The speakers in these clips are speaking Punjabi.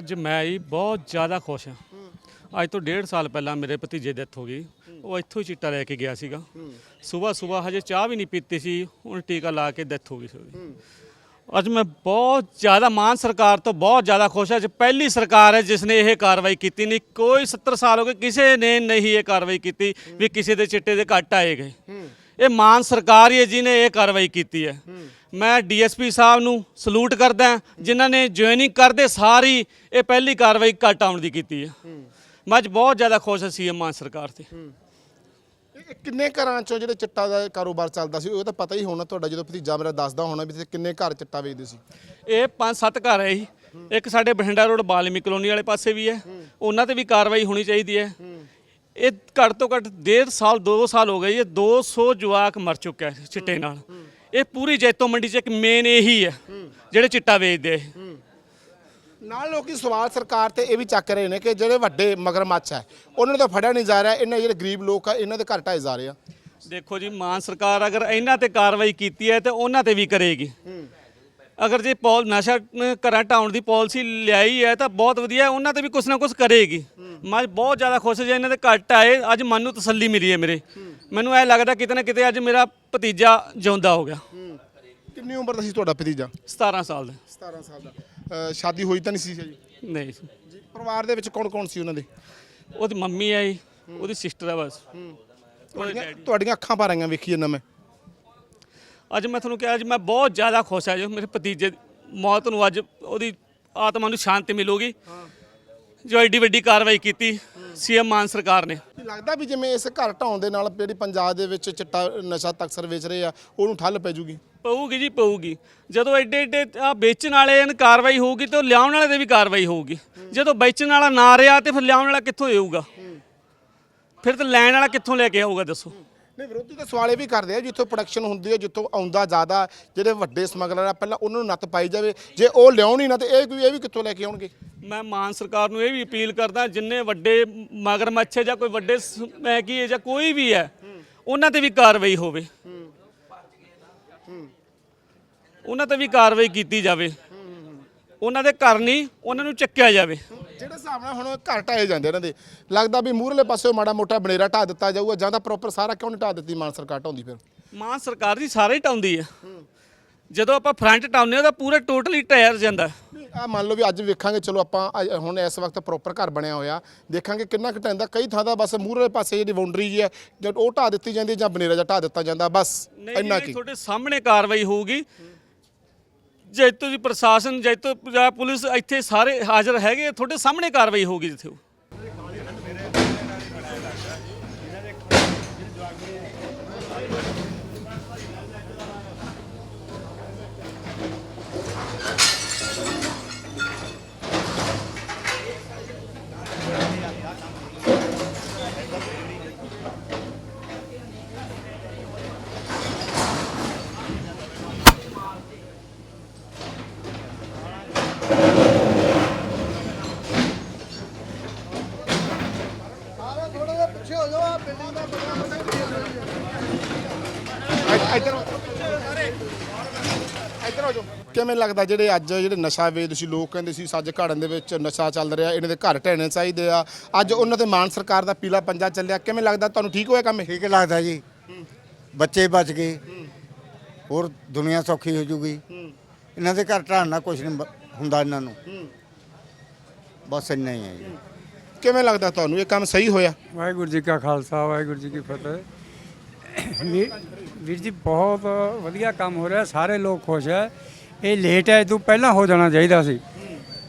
ਅੱਜ ਮੈਂ ਹੀ ਬਹੁਤ ਜ਼ਿਆਦਾ ਖੁਸ਼ ਹਾਂ। ਅੱਜ ਤੋਂ ਡੇਢ ਸਾਲ ਪਹਿਲਾਂ ਮੇਰੇ ਭਤੀਜੇ ਡੈਥ ਹੋ ਗਈ। ਉਹ ਇੱਥੋਂ ਹੀ ਚਿੱਟਾ ਲੈ ਕੇ ਗਿਆ ਸੀਗਾ। ਸਵੇਰ ਸਵੇਰ ਹਜੇ ਚਾਹ ਵੀ ਨਹੀਂ ਪੀਤੀ ਸੀ। ਉਹਨੇ ਟੀਕਾ ਲਾ ਕੇ ਡੈਥ ਹੋ ਗਈ ਸੀ ਉਹਦੀ। ਅੱਜ ਮੈਂ ਬਹੁਤ ਜ਼ਿਆਦਾ ਮਾਨ ਸਰਕਾਰ ਤੋਂ ਬਹੁਤ ਜ਼ਿਆਦਾ ਖੁਸ਼ ਹਾਂ। ਅੱਜ ਪਹਿਲੀ ਸਰਕਾਰ ਹੈ ਜਿਸ ਨੇ ਇਹ ਕਾਰਵਾਈ ਕੀਤੀ ਨਹੀਂ। ਕੋਈ 70 ਸਾਲ ਹੋ ਗਏ ਕਿਸੇ ਨੇ ਨਹੀਂ ਇਹ ਕਾਰਵਾਈ ਕੀਤੀ ਵੀ ਕਿਸੇ ਦੇ ਚਿੱਟੇ ਦੇ ਘੱਟ ਆਏ ਗਏ। ਇਹ ਮਾਨ ਸਰਕਾਰ ਹੀ ਹੈ ਜਿਹਨੇ ਇਹ ਕਾਰਵਾਈ ਕੀਤੀ ਹੈ। ਮੈਂ ਡੀਐਸਪੀ ਸਾਹਿਬ ਨੂੰ ਸਲੂਟ ਕਰਦਾ ਜਿਨ੍ਹਾਂ ਨੇ ਜੁਆਇਨਿੰਗ ਕਰਦੇ ਸਾਰੀ ਇਹ ਪਹਿਲੀ ਕਾਰਵਾਈ ਘੱਟ ਆਉਣ ਦੀ ਕੀਤੀ ਹੈ। ਮੈਂ ਅੱਜ ਬਹੁਤ ਜ਼ਿਆਦਾ ਖੁਸ਼ ਹਾਂ ਸੀਐਮ ਮਾਨ ਸਰਕਾਰ ਤੇ। ਕਿੰਨੇ ਘਰਾਂ ਚੋਂ ਜਿਹੜੇ ਚਿੱਟਾ ਦਾ ਕਾਰੋਬਾਰ ਚੱਲਦਾ ਸੀ ਉਹ ਤਾਂ ਪਤਾ ਹੀ ਹੋਣਾ ਤੁਹਾਡਾ ਜਦੋਂ ਭਤੀਜਾ ਮੇਰਾ ਦੱਸਦਾ ਹੋਣਾ ਵੀ ਤੇ ਕਿੰਨੇ ਘਰ ਚਿੱਟਾ ਵੇਚਦੇ ਸੀ। ਇਹ ਪੰਜ ਸੱਤ ਘਰ ਹੈ ਜੀ। ਇੱਕ ਸਾਡੇ ਬਠਿੰਡਾ ਰੋਡ ਬਾਲਮੀ ਕਲੋਨੀ ਵਾਲੇ ਪਾਸੇ ਵੀ ਹੈ। ਉਹਨਾਂ ਤੇ ਵੀ ਕਾਰਵਾਈ ਹੋਣੀ ਚਾਹੀਦੀ ਹੈ। ਇਹ ਘੱਟ ਤੋਂ ਘੱਟ ਡੇਢ ਸਾਲ 2 ਸਾਲ ਹੋ ਗਏ ਇਹ 200 ਜਵਾਕ ਮਰ ਚੁੱਕਿਆ ਹੈ ਚਿੱਟੇ ਨਾਲ। ਇਹ ਪੂਰੀ ਜੈਤੋ ਮੰਡੀ 'ਚ ਇੱਕ ਮੇਨ ਇਹੀ ਹੈ ਜਿਹੜੇ ਚਿੱਟਾ ਵੇਚਦੇ ਆ ਇਹ। ਨਾਲ ਲੋਕੀ ਸਵਾਲ ਸਰਕਾਰ ਤੇ ਇਹ ਵੀ ਚੱਕ ਰਹੇ ਨੇ ਕਿ ਜਿਹੜੇ ਵੱਡੇ ਮਗਰਮੱਛ ਹੈ ਉਹਨਾਂ ਨੂੰ ਤਾਂ ਫੜਿਆ ਨਹੀਂ ਜਾ ਰਿਹਾ ਇਹਨਾਂ ਜਿਹੜੇ ਗਰੀਬ ਲੋਕ ਆ ਇਹਨਾਂ ਦੇ ਘਰ ਢਾਏ ਜਾ ਰਹੇ ਆ। ਦੇਖੋ ਜੀ ਮਾਨ ਸਰਕਾਰ ਅਗਰ ਇਹਨਾਂ ਤੇ ਕਾਰਵਾਈ ਕੀਤੀ ਹੈ ਤੇ ਉਹਨਾਂ ਤੇ ਵੀ ਕਰੇਗੀ। ਅਗਰ ਜੇ ਪੌਲ ਨਸ਼ਾ ਅ, ਘਰਾਂ ਢਾਉਣ ਦੀ ਪਾਲਿਸੀ ਲਿਆਈ ਹੈ ਤਾਂ ਬਹੁਤ ਵਧੀਆ ਹੈ, ਉਹਨਾਂ ਤੇ ਵੀ ਕੁਝ ਨਾ ਕੁਝ ਕਰੇਗੀ। ਮੈਂ ਬਹੁਤ ਜ਼ਿਆਦਾ ਖੁਸ਼ ਜੇ ਇਹਨਾਂ ਦੇ ਘੱਟ ਆਏ ਅੱਜ ਮਨ ਨੂੰ ਤਸੱਲੀ ਮਿਲੀ ਹੈ ਮੇਰੇ। ਮੈਨੂੰ ਇਹ ਲੱਗਦਾ ਕਿਤੇ ਨਾ ਕਿਤੇ ਅੱਜ ਮੇਰਾ ਭਤੀਜਾ ਜਿਉਂਦਾ ਹੋ ਗਿਆ। ਕਿੰਨੀ ਉਮਰ ਦਾ ਸੀ ਤੁਹਾਡਾ ਭਤੀਜਾ? 17 ਸਾਲ ਦਾ। 17 ਸਾਲ ਦਾ। ਸ਼ਾਦੀ ਹੋਈ ਤਾਂ ਨਹੀਂ ਸੀ ਜੀ? ਨਹੀਂ ਜੀ ਪਰਿਵਾਰ ਦੇ ਵਿੱਚ ਕੌਣ ਕੌਣ ਸੀ ਉਹਨਾਂ ਦੇ? ਉਹਦੀ ਮੰਮੀ ਜੀ ਉਹਦੀ ਸਿਸਟਰ ਹੈ ਬਸ। ਤੁਹਾਡੀਆਂ ਅੱਖਾਂ ਭਰ ਆਈਆਂ ਵੇਖੀ ਜਾਂਦਾ ਮੈਂ। ਅੱਜ ਮੈਂ ਤੁਹਾਨੂੰ ਕਿਹਾ ਅੱਜ ਮੈਂ ਬਹੁਤ ਜ਼ਿਆਦਾ ਖੁਸ਼ ਹਾਂ ਜੋ। ਮੇਰੇ ਭਤੀਜੇ ਦੀ ਮੌਤ ਨੂੰ ਅੱਜ ਉਹਦੀ ਆਤਮਾ ਨੂੰ ਸ਼ਾਂਤੀ ਮਿਲੂਗੀ। ਜੋ ਐਡੀ ਵੱਡੀ ਕਾਰਵਾਈ ਕੀਤੀ ਸੀਐਮ ਮਾਨ ਸਰਕਾਰ ਨੇ। ਲੱਗਦਾ ਵੀ ਜਿਵੇਂ ਇਸ ਘਰ ਢਾਉਣ ਦੇ ਨਾਲ ਜਿਹੜੀ ਪੰਜਾਬ ਦੇ ਵਿੱਚ ਚਿੱਟਾ ਨਸ਼ਾ ਤਕਸਰ ਵੇਚ ਰਹੇ ਆ ਉਹਨੂੰ ਠੱਲ ਪੈ ਜੂਗੀ ਪਊਗੀ ਜੀ ਪਊਗੀ। ਜਦੋਂ ਐਡੇ ਐਡੇ ਆ ਵੇਚਣ ਵਾਲੇ ਨੂੰ ਕਾਰਵਾਈ ਹੋਊਗੀ ਤੇ ਉਹ ਲਿਆਉਣ ਵਾਲੇ ਤੇ ਵੀ ਕਾਰਵਾਈ ਹੋਊਗੀ। ਜਦੋਂ ਵੇਚਣ ਵਾਲਾ ਨਾ ਰਿਹਾ ਤੇ ਫਿਰ ਲਿਆਉਣ ਵਾਲਾ ਕਿੱਥੋਂ ਦੇਊਗਾ? ਫਿਰ ਤਾਂ ਲੈਣ ਵਾਲਾ ਕਿੱਥੋਂ ਲੈ ਕੇ ਆਊਗਾ ਦੱਸੋ? ਨਹੀਂ, ਵਿਰੋਧੀ ਤਾਂ ਸਵਾਲ ਇਹ ਵੀ ਕਰਦੇ ਆ, ਜਿੱਥੋਂ ਪ੍ਰੋਡਕਸ਼ਨ ਹੁੰਦੀ ਹੈ, ਜਿੱਥੋਂ ਆਉਂਦਾ ਜ਼ਿਆਦਾ, ਜਿਹੜੇ ਵੱਡੇ ਸਮਗਲਰ ਆ, ਪਹਿਲਾਂ ਉਹਨਾਂ ਨੂੰ ਨੱਤ ਪਾਈ ਜਾਵੇ। ਜੇ ਉਹ ਲਿਆਉਣ ਹੀ ਨਾ, ਤੇ ਇਹ ਕੋਈ, ਇਹ ਵੀ ਕਿੱਥੋਂ ਲੈ ਕੇ ਆਉਣਗੇ? ਮੈਂ ਮਾਨ ਸਰਕਾਰ ਨੂੰ ਇਹ ਵੀ ਅਪੀਲ ਕਰਦਾ, ਜਿੰਨੇ ਵੱਡੇ ਮਗਰਮੱਛ ਹੈ ਜਾਂ ਕੋਈ ਵੱਡੇ ਮੈਂ ਕੀ ਹੈ, ਜਾਂ ਕੋਈ ਵੀ ਹੈ, ਉਹਨਾਂ ਤੇ ਵੀ ਕਾਰਵਾਈ ਹੋਵੇ। ਉਹਨਾਂ ਤੇ ਵੀ ਕਾਰਵਾਈ ਕੀਤੀ ਜਾਵੇ। ਉਹਨਾਂ ਦੇ ਘਰ ਨਹੀਂ, ਉਹਨਾਂ ਨੂੰ ਚੱਕਿਆ ਜਾਵੇ। ਜਿਹੜੇ ਹਿਸਾਬ ਨਾਲ ਹੁਣ ਘਰ ਢਾਏ ਜਾਂਦੇ ਇਹਨਾਂ ਦੇ? ਲੱਗਦਾ ਵੀ ਮੂਹਰਲੇ ਪਾਸੇ ਮਾੜਾ ਮੋਟਾ ਬਨੇਰਾ ਢਾ ਦਿੱਤਾ ਜਾਊਗਾ ਜਾਂ ਤਾਂ ਪ੍ਰੋਪਰ ਸਾਰਾ ਕਿਉਂ ਨਹੀਂ ਢਾ ਦਿੱਤੀ? ਮਾਨ ਸਰਕਾਰ ਢਾਉਂਦੀ ਫਿਰ। ਮਾਨ ਸਰਕਾਰ ਦੀ ਸਾਰੇ ਹੀ ਟਾਉਂਦੀ ਹੈ ਜਦੋਂ ਆਪਾਂ ਫਰੰਟ ਟਾਉਂਦੇ ਹਾਂ ਤਾਂ ਪੂਰਾ ਟੋਟਲੀ ਟਾਇਰ ਜਾਂਦਾ। ਆ ਮੰਨ ਲਓ ਵੀ ਅੱਜ ਵੇਖਾਂਗੇ ਚਲੋ ਆਪਾਂ ਹੁਣ ਇਸ ਵਕਤ ਪ੍ਰੋਪਰ ਘਰ ਬਣਿਆ ਹੋਇਆ। ਦੇਖਾਂਗੇ ਕਿੰਨਾ ਕੁ ਟਾਈਮ ਦਾ ਕਈ ਥਾਂ ਦਾ ਬਸ ਮੂਹਰਲੇ ਪਾਸੇ ਜਿਹੜੀ ਬਾਉਂਡਰੀ ਜੀ ਹੈ ਜਦ ਉਹ ਢਾ ਦਿੱਤੀ ਜਾਂਦੀ ਜਾਂ ਬਨੇਰਾ ਜਾਂ ਢਾ ਦਿੱਤਾ ਜਾਂਦਾ ਬਸ ਇੰਨਾ ਕੀ। ਤੁਹਾਡੇ ਸਾਹਮਣੇ ਕਾਰਵਾਈ ਹੋਊਗੀ ਜੈਤੋ ਦੀ ਪ੍ਰਸ਼ਾਸਨ, ਜੈਤੋ ਪੰਜਾਬ ਪੁਲਿਸ ਇੱਥੇ ਸਾਰੇ ਹਾਜ਼ਰ ਹੈਗੇ ਤੁਹਾਡੇ ਸਾਹਮਣੇ ਕਾਰਵਾਈ ਹੋਊਗੀ ਜਿੱਥੇ ਉਹ। ਇੱਧਰ ਹੋ ਜਾਓ ਕਿਵੇਂ ਲੱਗਦਾ ਜਿਹੜੇ ਅੱਜ ਜਿਹੜੇ ਨਸ਼ਾ ਵੇਚਦੇ ਸੀ ਲੋਕ ਕਹਿੰਦੇ ਸੀ ਸੱਜ ਘਾੜਨ ਦੇ ਵਿੱਚ ਨਸ਼ਾ ਚੱਲ ਰਿਹਾ ਇਹਨਾਂ ਦੇ ਘਰ ਢਹਿਣੇ ਚਾਹੀਦੇ ਆ। ਅੱਜ ਉਹਨਾਂ ਤੇ ਮਾਨ ਸਰਕਾਰ ਦਾ ਪੀਲਾ ਪੰਜਾ ਚੱਲਿਆ ਕਿਵੇਂ ਲੱਗਦਾ? ਤੁਹਾਨੂੰ ਠੀਕ ਹੋਇਆ ਕੰਮ? ਇਹ ਠੀਕ ਲੱਗਦਾ ਜੀ। ਬੱਚੇ ਬਚ ਗਏ। ਹੋਰ ਦੁਨੀਆ ਸੌਖੀ ਹੋ ਜੂਗੀ। ਇਹਨਾਂ ਦੇ ਘਰ ਢਾਣ ਨਾਲ ਕੁਝ ਨਹੀਂ ਹੁੰਦਾ ਇਹਨਾਂ ਨੂੰ। ਬਸ ਇੰਨਾ ਹੀ ਹੈ ਜੀ। ਕਿਵੇਂ ਲੱਗਦਾ ਤੁਹਾਨੂੰ ਇਹ ਕੰਮ ਸਹੀ ਹੋਇਆ? ਵਾਹਿਗੁਰੂ ਜੀ ਕਾ ਖਾਲਸਾ ਵਾਹਿਗੁਰੂ ਜੀ ਕੀ ਫਤਿਹ। ਵੀ ਵੀਰ ਜੀ ਬਹੁਤ ਵਧੀਆ ਕੰਮ ਹੋ ਰਿਹਾ ਸਾਰੇ ਲੋਕ ਖੁਸ਼ ਹੈ। ਇਹ ਲੇਟ ਹੈ ਇਹ ਤੋਂ ਪਹਿਲਾਂ ਹੋ ਜਾਣਾ ਚਾਹੀਦਾ ਸੀ।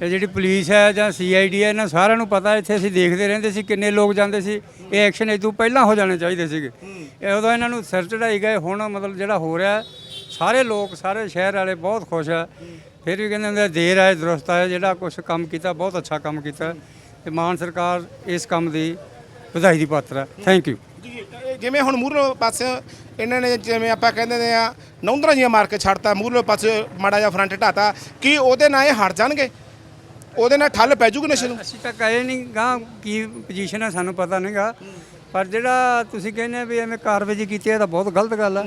ਇਹ ਜਿਹੜੀ ਪੁਲਿਸ ਹੈ ਜਾਂ ਸੀਆਈਡੀ ਹੈ ਇਹਨਾਂ ਸਾਰਿਆਂ ਨੂੰ ਪਤਾ ਇੱਥੇ ਅਸੀਂ ਦੇਖਦੇ ਰਹਿੰਦੇ ਸੀ ਕਿੰਨੇ ਲੋਕ ਜਾਂਦੇ ਸੀ। ਇਹ ਐਕਸ਼ਨ ਇਹ ਤੋਂ ਪਹਿਲਾਂ ਹੋ ਜਾਣੇ ਚਾਹੀਦੇ ਸੀਗੇ। ਇਹ ਉਦੋਂ ਇਹਨਾਂ ਨੂੰ ਸਿਰ ਚੜਾਈ ਗਏ ਹੁਣ ਮਤਲਬ ਜਿਹੜਾ ਹੋ ਰਿਹਾ ਸਾਰੇ ਲੋਕ ਸਾਰੇ ਸ਼ਹਿਰ ਵਾਲੇ ਬਹੁਤ ਖੁਸ਼ ਹੈ। ਫਿਰ ਵੀ ਕਹਿੰਦੇ ਹੁੰਦੇ ਆ, ਦੇਰ ਆਏ ਦਰੁਸਤ ਆਏ ਜਿਹੜਾ ਕੁਝ ਕੰਮ ਕੀਤਾ ਬਹੁਤ ਅੱਛਾ ਕੰਮ ਕੀਤਾ। ਤੇ ਮਾਨ ਸਰਕਾਰ ਇਸ ਕੰਮ ਦੀ ਵਧਾਈ ਦੀ ਪਾਤਰ ਹੈ। ਥੈਂਕ ਯੂ ਜਿਵੇਂ ਹੁਣ ਮੂਹਰਲੇ ਪਾਸੇ ਇਹਨਾਂ ਨੇ ਜਿਵੇਂ ਆਪਾਂ ਕਹਿੰਦੇ ਨੇ ਆ ਨੌਂਦਰਾਂ ਜੀਆਂ ਮਾਰ ਕੇ ਛੱਡਤਾ ਮੂਹਰਲੇ ਪਾਸੇ ਮਾੜਾ ਜਿਹਾ ਫਰੰਟ ਢਾਤਾ ਕੀ ਉਹਦੇ ਨਾਲ ਇਹ ਹਟ ਜਾਣਗੇ? ਉਹਦੇ ਨਾਲ ਠੱਲ ਪੈ ਜੂਗੀ ਨਸ਼ੇ ਨੂੰ? ਅਸੀਂ ਤਾਂ ਕਹੇ ਨਹੀਂ ਗਾ ਕੀ ਪੋਜੀਸ਼ਨ ਹੈ ਸਾਨੂੰ ਪਤਾ ਨਹੀਂਗਾ ਪਰ ਜਿਹੜਾ ਤੁਸੀਂ ਕਹਿੰਦੇ ਵੀ ਐਵੇਂ ਕਾਰਵਾਈ ਕੀਤੀ ਹੈ ਇਹ ਤਾਂ ਬਹੁਤ ਗਲਤ ਗੱਲ ਹੈ।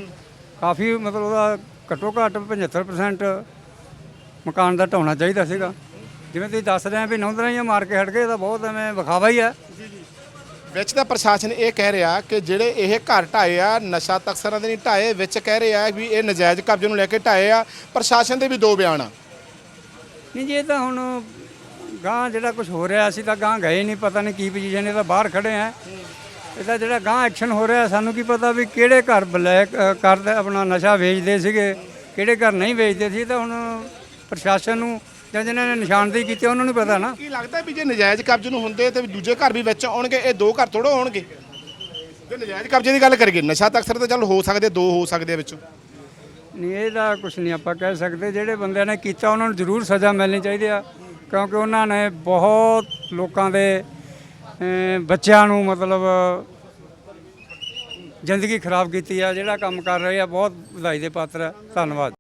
ਕਾਫੀ ਮਤਲਬ ਉਹਦਾ ਘੱਟੋ ਘੱਟ 75% ਮਕਾਨ ਦਾ ਢਾਉਣਾ ਚਾਹੀਦਾ ਸੀਗਾ। ਜਿਵੇਂ ਤੁਸੀਂ ਦੱਸ ਰਹੇ ਆ ਵੀ ਨੌਂਦਰਾਂ ਹੀ ਮਾਰ ਕੇ ਹਟ ਗਏ ਤਾਂ ਬਹੁਤ ਐਵੇਂ ਵਿਖਾਵਾ ਹੀ ਆ। ਵਿੱਚ ਤਾਂ ਪ੍ਰਸ਼ਾਸਨ ਇਹ ਕਹਿ ਰਿਹਾ ਕਿ ਜਿਹੜੇ ਇਹ ਘਰ ਢਾਏ ਆ ਨਸ਼ਾ ਤਕਸਰਾਂ ਦੇ ਨਹੀਂ ਢਾਏ ਵਿੱਚ ਕਹਿ ਰਿਹਾ ਵੀ ਇਹ ਨਜਾਇਜ਼ ਕਬਜ਼ੇ ਨੂੰ ਲੈ ਕੇ ਢਾਏ ਆ ਪ੍ਰਸ਼ਾਸਨ ਦੇ ਵੀ ਦੋ ਬਿਆਨ ਆ। ਨਹੀਂ ਜੀ ਇਹ ਤਾਂ ਹੁਣ ਗਾਂ ਜਿਹੜਾ ਕੁਝ ਹੋ ਰਿਹਾ ਅਸੀਂ ਤਾਂ ਗਾਂ ਗਏ ਨਹੀਂ ਪਤਾ ਨਹੀਂ ਕੀ ਪੋਜੀਸ਼ਨ ਇਹ ਤਾਂ ਬਾਹਰ ਖੜੇ ਆ। ਇਹਦਾ ਜਿਹੜਾ ਗਾਂ ਐਕਸ਼ਨ ਹੋ ਰਿਹਾ ਸਾਨੂੰ ਕੀ ਪਤਾ ਵੀ ਕਿਹੜੇ ਘਰ ਬਲੈਕ ਕਰਦੇ ਆਪਣਾ ਨਸ਼ਾ ਵੇਚਦੇ ਸੀਗੇ ਕਿਹੜੇ ਘਰ ਨਹੀਂ ਵੇਚਦੇ ਸੀ ਤਾਂ ਹੁਣ ਪ੍ਰਸ਼ਾਸਨ ਨੂੰ ਜਾਂ ਜਿਨ੍ਹਾਂ ਨੇ ਨਿਸ਼ਾਨਦੇਹੀ ਕੀਤੀ ਉਹਨਾਂ ਨੂੰ ਪਤਾ ਨਾ। ਕੀ ਲੱਗਦਾ ਵੀ ਜੇ ਨਜਾਇਜ਼ ਕਬਜ਼ੇ ਨੂੰ ਹੁੰਦੇ ਤੇ ਦੂਜੇ ਘਰ ਵੀ ਵਿੱਚ ਆਉਣਗੇ ਇਹ ਦੋ ਘਰ ਥੋੜੋ ਹੋਣਗੇ? ਜੇ ਨਜਾਇਜ਼ ਕਬਜ਼ੇ ਦੀ ਗੱਲ ਕਰੀਏ ਨਸ਼ਾ ਤਕਸਰ ਤਾਂ ਚੱਲ ਹੋ ਸਕਦੇ ਦੋ ਹੋ ਸਕਦੇ ਆ ਵਿੱਚੋਂ। ਨਹੀਂ ਇਹਦਾ ਕੁਝ ਨਹੀਂ ਆਪਾਂ ਕਹਿ ਸਕਦੇ। ਜਿਹੜੇ ਬੰਦਿਆਂ ਨੇ ਕੀਤਾ ਉਹਨਾਂ ਨੂੰ ਜ਼ਰੂਰ ਸਜ਼ਾ ਮਿਲਣੀ ਚਾਹੀਦੀ ਆ ਕਿਉਂਕਿ ਉਹਨਾਂ ਨੇ ਬਹੁਤ ਲੋਕਾਂ ਦੇ ਅਮ, ਬੱਚਿਆਂ ਨੂੰ ਮਤਲਬ ਜ਼ਿੰਦਗੀ ਖਰਾਬ ਕੀਤੀ ਆ ਜਿਹੜਾ ਕੰਮ ਕਰ ਰਹੇ ਆ ਬਹੁਤ ਵਧਾਈ ਦੇ ਪਾਤਰ ਆ। ਧੰਨਵਾਦ।